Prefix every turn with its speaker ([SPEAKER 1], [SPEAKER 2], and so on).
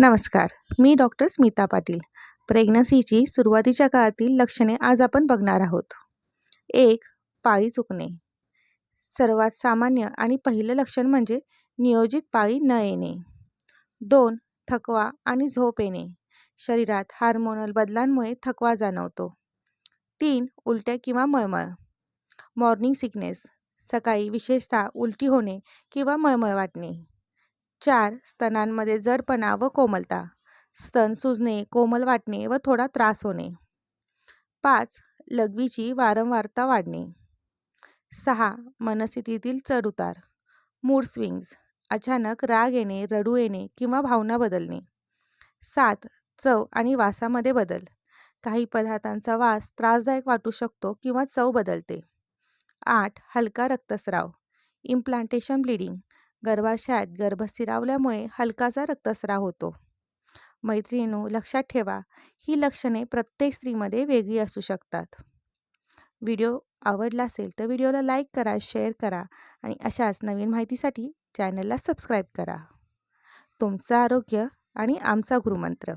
[SPEAKER 1] नमस्कार मी डॉक्टर स्मिता पाटील. प्रेग्नन्सीची सुरुवातीच्या काळातील लक्षणे आज आपण बघणार आहोत. एक पाळी चुकणे. सर्वात सामान्य आणि पहिलं लक्षण म्हणजे नियोजित पाळी न येणे. दोन थकवा आणि झोप येणे. शरीरात हार्मोनल बदलांमुळे थकवा जाणवतो. तीन उलट्या किंवा मळमळ. मॉर्निंग सिकनेस सकाळी विशेषतः उलटी होणे किंवा मळमळ वाटणे. चार स्तनांमध्ये जडपणा व कोमलता. स्तन सुजणे कोमल वाटणे व थोडा त्रास होणे. पाच लघवीची वारंवारता वाढणे. सहा मनस्थितीतील चढउतार मूड स्विंग्स अचानक राग येणे रडू येणे किंवा भावना बदलणे. सात चव आणि वासामध्ये बदल. काही पदार्थांचा वास त्रासदायक वाटू शकतो किंवा चव बदलते. आठ हलका रक्तस्राव. Implantation bleeding. गर्भाशयात गर्भ स्थिरावल्यामुळे हलकासा रक्तस्राव होतो. मैत्रिणू लक्षात ठेवा ही लक्षणे प्रत्येक स्त्रीमध्ये वेगळी असू शकतात. व्हिडिओ आवडला असेल तर व्हिडिओला लाईक करा शेअर करा आणि अशाच नवीन माहितीसाठी चॅनलला सबस्क्राईब करा. तुमचं आरोग्य आणि आमचा गुरुमंत्र.